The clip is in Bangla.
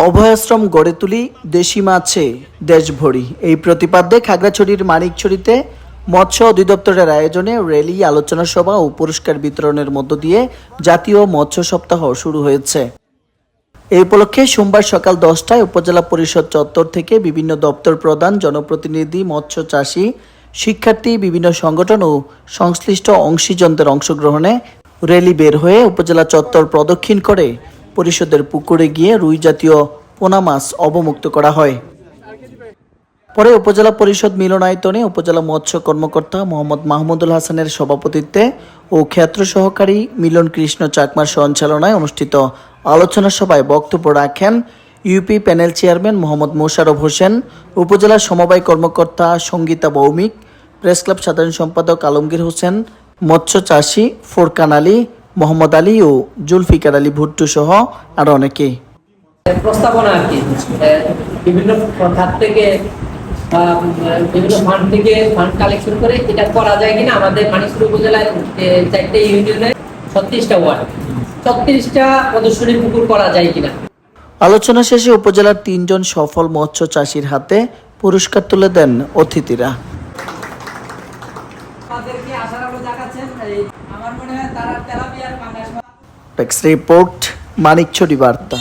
অভয়াশ্রম গড়ে তুলি দেশি মাছে দেশ ভরি এই প্রতিপাদ্যে খাগড়াছড়ির মানিকছড়িতে মৎস্য অধিদপ্তরের আয়োজনে র্যালি, আলোচনা সভা ও পুরস্কার বিতরণের মধ্য দিয়ে জাতীয় মৎস্য সপ্তাহ শুরু হয়েছে। এই উপলক্ষে সোমবার সকাল দশটায় উপজেলা পরিষদ চত্বর থেকে বিভিন্ন দপ্তর প্রধান, জনপ্রতিনিধি, মৎস্য চাষী, শিক্ষার্থী, বিভিন্ন সংগঠন ও সংশ্লিষ্ট অংশীজনদের অংশগ্রহণে র্যালি বের হয়ে উপজেলা চত্বর প্রদক্ষিণ করে পরিষদের পুকুরে গিয়ে রুই জাতীয় পোনা মাছ অবমুক্ত করা হয়। পরে উপজেলা পরিষদ মিলনায়তনে উপজেলা মৎস্য কর্মকর্তা মোহাম্মদ মাহমুদুল হাসানের সভাপতিত্বে ও ক্ষেত্র সহকারী মিলন কৃষ্ণ চাকমার সঞ্চালনায় অনুষ্ঠিত আলোচনা সভায় বক্তব্য রাখেন UP panel chairman Mohammad Mosharraf Hossain, উপজেলা সমবায় কর্মকর্তা সঙ্গীতা ভৌমিক, প্রেস ক্লাব সাধারণ সম্পাদক আলমগীর হোসেন, মৎস্য চাষী ফোরকান আলী মোহাম্মদ আলী ও জুলফিকার আলী ভুট্টু সহ আরও অনেকেই প্রস্তাবনা আর কি? বিভিন্ন খাত থেকে বিভিন্ন ফান্ড থেকে ফান্ড কালেকশন করে এটা করা যায় কিনা? আমাদের মানিকপুর উপজেলায় চারটে ইউনিয়নে ছত্রিশটা ওয়ার্ড। ছত্রিশটা প্রদর্শনী পুকুর করা যায় কিনা? আলোচনা শেষে উপজেলার তিনজন সফল মৎস্য চাষির হাতে পুরস্কার তুলে দেন অতিথিরা। টেক্স রিপোর্ট মানিকছড়ি বার্তা